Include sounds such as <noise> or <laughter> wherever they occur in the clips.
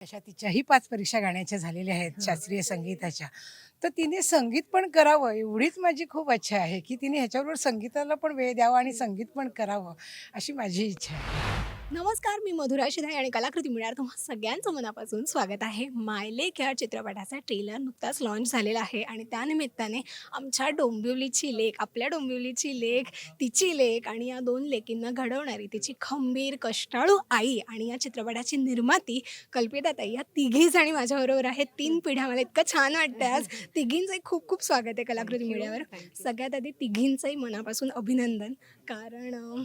अशा तिच्याही पाच परीक्षा गाण्याच्या झालेल्या आहेत शास्त्रीय संगीताच्या. तर तिने संगीत पण करावं एवढीच माझी खूप इच्छा आहे की तिने ह्याच्याबरोबर संगीताला पण वेळ द्यावा आणि संगीत पण करावं अशी माझी इच्छा आहे. नमस्कार मी मधुरा शिधाई आणि कलाकृती मिळणार तुम्हा सगळ्यांचं मनापासून स्वागत आहे. मायलेक या चित्रपटाचा ट्रेलर नुकताच लॉन्च झालेला आहे आणि त्यानिमित्ताने आमच्या डोंबिवलीची लेक आपल्या डोंबिवलीची लेक तिची लेक आणि या दोन लेकींना घडवणारी तिची खंबीर कष्टाळू आई आणि या चित्रपटाची निर्माती कल्पिताताई या तिघी जणी माझ्याबरोबर आहेत. तीन पिढ्या मला इतकं छान वाटतं आज. तिघींचंही खूप खूप स्वागत आहे कलाकृती मीडियावर सगळ्यात आधी तिघींचंही मनापासून अभिनंदन. कारण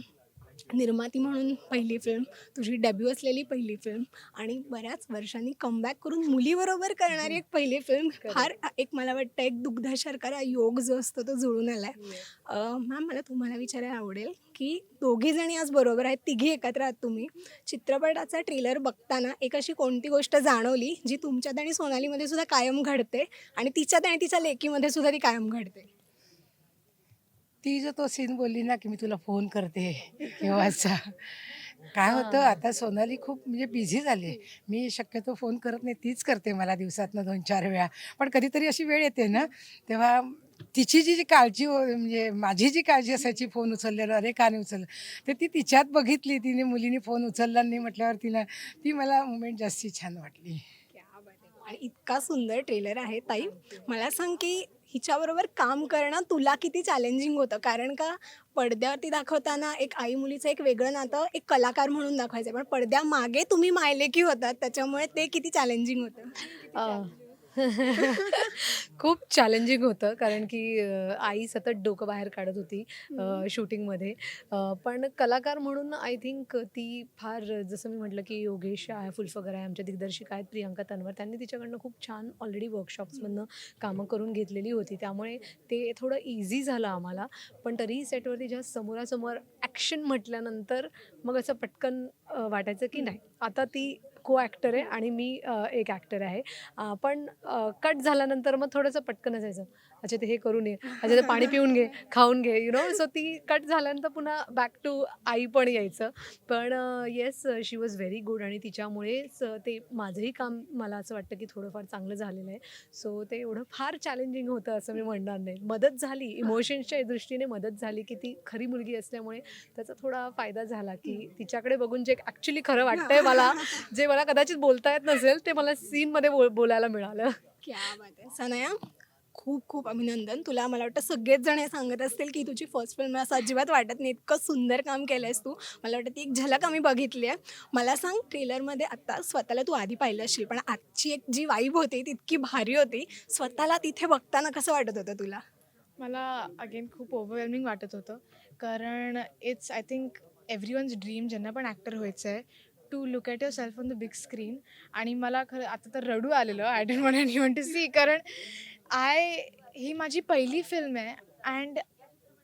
निर्माती म्हणून पहिली फिल्म तुझी डेब्यू असलेली पहिली फिल्म आणि बऱ्याच वर्षांनी कमबॅक करून मुलीबरोबर करणारी एक पहिली फिल्म फार एक मला वाटतं एक दुग्धशर्करा योग जो असतो तो जुळून आला आहे मॅम मला तुम्हाला विचारायला आवडेल की दोघी जणी आज बरोबर आहेत तिघी एकत्र आहात तुम्ही. चित्रपटाचा ट्रेलर बघताना एक अशी कोणती गोष्ट जाणवली जी तुमच्यात आणि सोनालीमध्ये सुद्धा कायम घडते आणि तिच्यात आणि तिच्या लेकीमध्ये सुद्धा ती कायम घडते? ती जो तो सीन बोलली ना की मी तुला फोन करते. <laughs> केव्हाचा काय होतं आता सोनाली खूप म्हणजे बिझी झाली. मी शक्यतो फोन करत नाही तीच करते मला दिवसातनं दोन चार वेळा. पण कधीतरी अशी वेळ येते ना तेव्हा तिची जी जी काळजी हो- म्हणजे माझी जी काळजी असायची फोन उचललेलं अरे का नाही उचललं तर ती तिच्यात बघितली तिने मुलीने फोन उचलला नाही म्हटल्यावर तिला ती मला मुमेंट जास्ती छान वाटली. आणि इतका सुंदर ट्रेलर आहे ताई. मला सांग की हिच्याबरोबर काम करणं तुला किती चॅलेंजिंग होतं? कारण का पडद्यावरती दाखवताना एक आई मुलीचं एक वेगळं नातं एक कलाकार म्हणून दाखवायचं पण पडद्यामागे तुम्ही मायलेकी होतात त्याच्यामुळे ते किती चॅलेंजिंग होतं? <laughs> खूप चॅलेंजिंग होतं कारण की आई सतत डोकं बाहेर काढत होती शूटिंगमध्ये पण कलाकार म्हणून आय थिंक ती फार जसं मी म्हटलं की योगेश आहे फुलफगर आहे आमच्या दिग्दर्शिका आहेत प्रियंका तन्वर त्यांनी तिच्याकडनं खूप छान ऑलरेडी वर्कशॉप्समधनं कामं करून घेतलेली होती. त्यामुळे ते थोडं इझी झालं आम्हाला. पण तरीही सेटवरती जेव्हा समोरासमोर ॲक्शन म्हटल्यानंतर मग असं पटकन वाटायचं की नाही. आता ती को ॲक्टर आहे आणि मी एक ॲक्टर आहे. पण कट झाल्यानंतर मग थोडंसं पटकन जायचं. अच्छा ते हे करू नये. अच्छा ते पाणी पिऊन घे <laughs> खाऊन घे यु नो सो ती कट झाल्यानंतर पुन्हा बॅक टू आई पण यायचं. पण yes she was very good आणि तिच्यामुळेच ते माझंही काम मला असं वाटतं की थोडंफार चांगलं झालेलं आहे. सो ते एवढं फार चॅलेंजिंग होतं असं मी म्हणणार नाही. मदत झाली इमोशन्सच्या दृष्टीने मदत झाली की ती खरी मुलगी असल्यामुळे त्याचा थोडा फायदा झाला की तिच्याकडे बघून जे ॲक्च्युली खरं वाटतंय मला <laughs> जे मला कदाचित बोलता येत नसेल ते मला सीनमध्ये बोल बोलायला मिळालं. क्या बात आहे. सनया? खूप खूप अभिनंदन. तुला मला वाटतं सगळेच जण हे सांगत असतील की तुझी फर्स्ट फिल्म असं अजिबात वाटत नाही. इतकं सुंदर काम केलं आहेस तू. मला वाटतं ती एक झलक आम्ही बघितली आहे. मला सांग ट्रेलरमध्ये आत्ता स्वतःला तू आधी पाहिलं असशील पण आजची एक जी वाईब होती ती इतकी भारी होती. स्वतःला तिथे बघताना कसं वाटत होतं तुला? मला अगेन खूप ओव्हरवेल्मिंग वाटत होतं. कारण it's I think every one's dream ज्यांना पण ॲक्टर व्हायचं आहे to look at your self on the big screen आणि मला खरं आता तर रडू आलेलं I don't want any want to see कारण आय ही माझी पहिली फिल्म आहे. अँड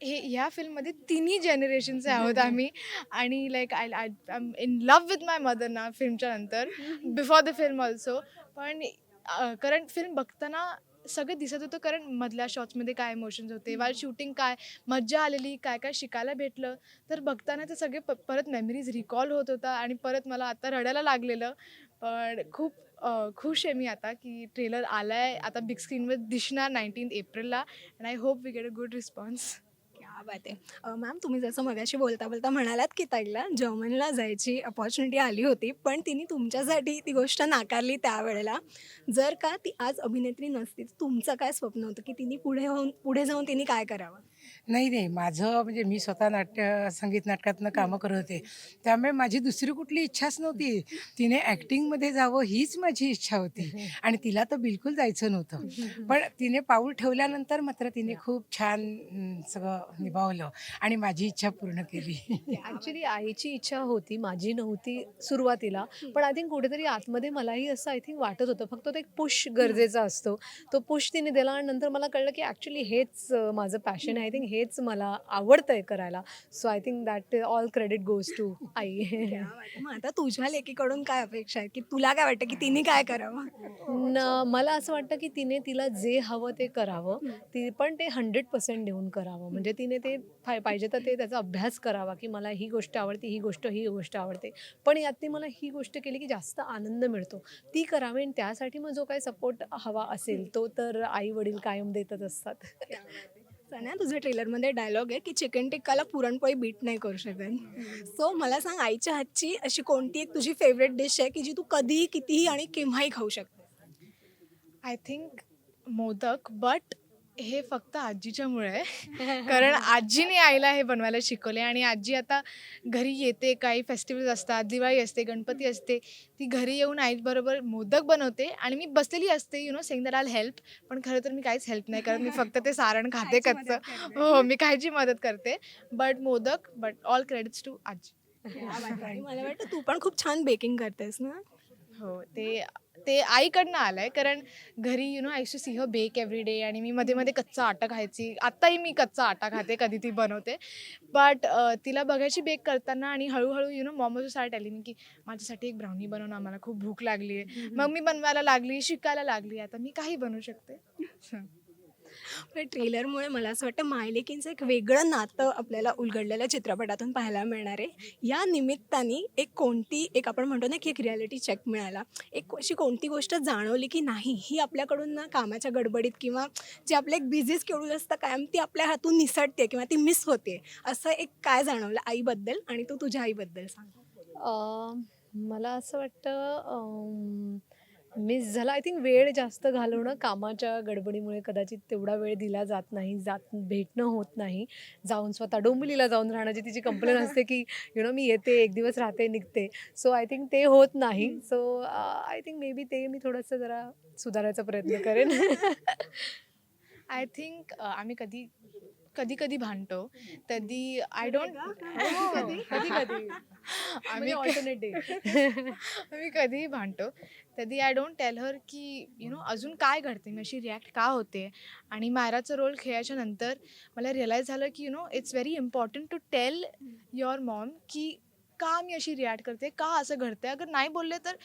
हे ह्या फिल्ममध्ये तिन्ही जनरेशनचे आहोत आम्ही. आणि like I I am in love with my mother ना फिल्मच्या नंतर. बिफोर द फिल्म ऑल्सो पण अ, कारण फिल्म बघताना सगळं दिसत होतं. कारण मधल्या शॉट्समध्ये काय इमोशन्स होते वाल शूटिंग काय मज्जा आलेली काय काय शिकायला भेटलं. तर बघताना ते सगळे प परत मेमरीज रिकॉल होत होता. आणि परत मला आता रडायला लागलेलं. पण खूप खुश आहे मी आता की ट्रेलर आला आहे आता बिग स्क्रीनवर दिसणार नाईन्टीन एप्रिलला and I hope we get a good response क्या बात आहे. मॅम तुम्ही जसं मगाशी बोलता बोलता म्हणालात की ताईला जर्मनीला जायची अपॉर्च्युनिटी आली होती पण तिने तुमच्यासाठी ती गोष्ट नाकारली त्यावेळेला. जर का ती आज अभिनेत्री नसती तर तुमचं काय स्वप्न होतं की तिने पुढे होऊन पुढे जाऊन तिने काय करावं? नाही नाही. माझं म्हणजे मी स्वतः नाट्य संगीत नाटकातनं कामं करत होते. त्यामुळे माझी दुसरी कुठली इच्छाच नव्हती. तिने ॲक्टिंगमध्ये जावं हीच माझी इच्छा होती. आणि तिला तर बिलकुल जायचं नव्हतं. पण तिने पाऊल ठेवल्यानंतर मात्र तिने खूप छान सगळं निभावलं आणि माझी इच्छा पूर्ण केली. <laughs> ॲक्च्युली आईची इच्छा होती माझी नव्हती सुरुवातीला. पण आय थिंक कुठेतरी आतमध्ये मलाही असं आय थिंक वाटत होतं. फक्त तो एक पुश गरजेचा असतो. तो पुश तिने दिला आणि नंतर मला कळलं की ॲक्च्युली हेच माझं पॅशन आहे. आय थिंक हेच मला आवडतंय करायला. So I think that all credit goes to आई. मग आता तुझ्या लेकीकडून काय अपेक्षा आहे की तुला काय वाटतं की तिने काय करावं? न मला असं वाटतं की तिने तिला जे हवं ते करावं. ती पण ते हंड्रेड पर्सेंट देऊन करावं. म्हणजे तिने ते पाहिजे तर ते त्याचा अभ्यास करावा की मला ही गोष्ट आवडते ही गोष्ट ही गोष्ट आवडते. पण यात ती मला ही गोष्ट केली की जास्त आनंद मिळतो. ती करावी आणि त्यासाठी मग जो काही सपोर्ट हवा असेल तो तर आई वडील कायम देतच असतात. ना तुझ्या ट्रेलरमध्ये डायलॉग आहे की चिकन टिक्काला पुरणपोळी बीट नाही करू शकत. सो मला सांग आईच्या हातची अशी कोणती एक तुझी फेवरेट डिश आहे की जी तू कधीही कितीही आणि केव्हाही खाऊ शकते आय थिंक मोदक बट हे फक्त आजीच्यामुळे आहे. कारण आजीने आईला हे बनवायला शिकवले आणि आजी आता घरी येते काही फेस्टिवल्स असतात दिवाळी असते गणपती असते. ती घरी येऊन आईबरोबर मोदक बनवते आणि मी बसलेली असते you know saying that all help पण खरं तर मी काहीच हेल्प नाही करत. मी फक्त ते सारण <laughs> खाते कच्चं. हो मी कायची मदत करते. But modak but all credits to आजी. मला वाटतं तू पण खूप छान बेकिंग करतेस ना? हो ते ते आईकडनं आलंय. कारण घरी you know I to see her bake every day आणि मी मध्ये मध्ये कच्चा आटा खायची. आत्ताही मी कच्चा आटा खाते कधी ती बनवते. बट तिला बघायची बेक करताना आणि हळूहळू यु नो मॉम सार टेलिंग की माझ्यासाठी एक ब्राउनी बनव ना मला खूप भूक लागली आहे मग मी बनवायला लागली शिकायला लागली. आता मी काही बनवू शकते? <laughs> पण ट्रेलरमुळे मला असं वाटतं मायलेकींचं एक वेगळं नातं आपल्याला उलगडलेल्या चित्रपटातून पाहायला मिळणार आहे. या निमित्ताने एक कोणती एक आपण म्हणतो ना की एक रियालिटी चेक मिळाला. एक अशी कोणती गोष्ट जाणवली की नाही ही आपल्याकडून ना कामाच्या गडबडीत किंवा जे आपलं एक बिझी स्केड्यूल असतं कायम ती आपल्या हातून निसटते किंवा ती मिस होते. असं एक काय जाणवलं आईबद्दल आणि तू तुझ्या आईबद्दल सांग. मला असं वाटतं मिस झालं. आय थिंक वेळ जास्त घालवणं कामाच्या गडबडीमुळे कदाचित तेवढा वेळ दिला जात नाही जात भेटणं होत नाही. जाऊन स्वतः डोंबिवलीला जाऊन राहण्याची तिची कंप्लेन <laughs> असते की यु नो मी येते एक दिवस राहते निघते. सो आय थिंक ते होत नाही. So I think maybe ते मी थोडंसं जरा सुधारायचा प्रयत्न करेन. <laughs> आय थिंक आम्ही कधी कधी कधी भांडतो. कधी आय डोंट कधी कधी. <laughs> आम्ही ऑल्टरनेट डे मी कधीही भांडतो. कधी आय डोंट टेल हर की यु नो अजून काय घडते मी अशी रिॲक्ट का होते? आणि मायराचा रोल खेळायच्या नंतर मला रिअलाईज झालं की you know it's very important to tell your mom की का मी अशी रिॲक्ट करते? का असं घडते अगर नाही बोलले तर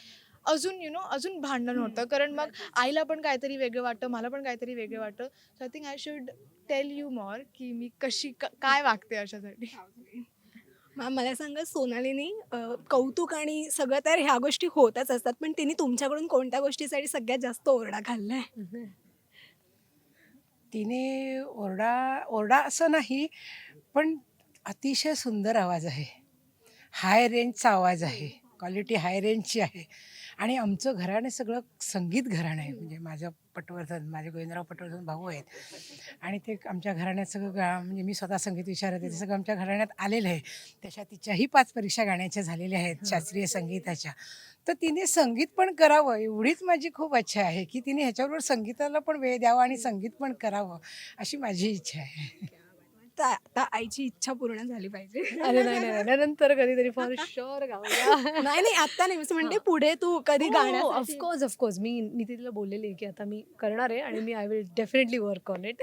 अजून यु नो अजून भांडण होतं कारण मग आईला पण काहीतरी वेगळं वाटतं मला पण काहीतरी वेगळं वाटतं. So I think I should tell you more की मी कशी काय वागते अशासाठी. <laughs> मला सांगा सोनालीने कौतुक आणि सगळं तर ह्या गोष्टी होतच असतात पण तिने तुमच्याकडून कोणत्या गोष्टीसाठी सगळ्यात जास्त ओरडा खाल्लाय? तिने ओरडा ओरडा असं नाही पण अतिशय सुंदर आवाज आहे. हाय रेंजचा आवाज आहे. क्वालिटी हाय रेंजची आहे. आणि आमचं घराणं सगळं संगीत घराणं आहे. म्हणजे माझं पटवर्धन माझे गोविंदराव पटवर्धन भाऊ आहेत. आणि ते आमच्या घराण्यात सगळं गा म्हणजे मी स्वतः संगीत आहे ते सगळं आमच्या घराण्यात आलेलं आहे. त्याच्या तिच्याही पाच परीक्षा गाण्याच्या झालेल्या आहेत शास्त्रीय संगीताच्या. तर तिने संगीत पण करावं एवढीच माझी खूप इच्छा आहे की तिने ह्याच्याबरोबर संगीताला पण वेळ द्यावा आणि संगीत पण करावं अशी माझी इच्छा आहे. तर आता आईची इच्छा पूर्ण झाली पाहिजे. अरे नाही नाही नाही, नंतर कधीतरी फॉर शुअर गाऊया. <laughs> नाही नाही आता नाही. म्हणते पुढे तू कधी गाण्यासाठी ऑफकोर्स ऑफकोर्स मी मी तिला बोललेली की आता मी करणार आहे आणि मी I will definitely work on it.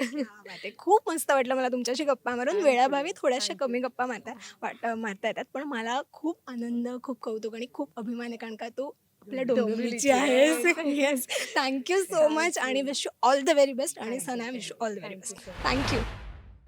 खूप मस्त वाटलं मला तुमच्याशी गप्पा मारून. वेळाभावी थोड्याशा कमी गप्पा मारता वाट मारता येतात. पण मला खूप आनंद खूप कौतुक आणि खूप अभिमान आहे. कारण का तू आपल्या डोंबिवलीची डोंबिवलीची आहेस. Yes thank you so much आणि wish you all the very best आणि Sana wish you all the very best thank you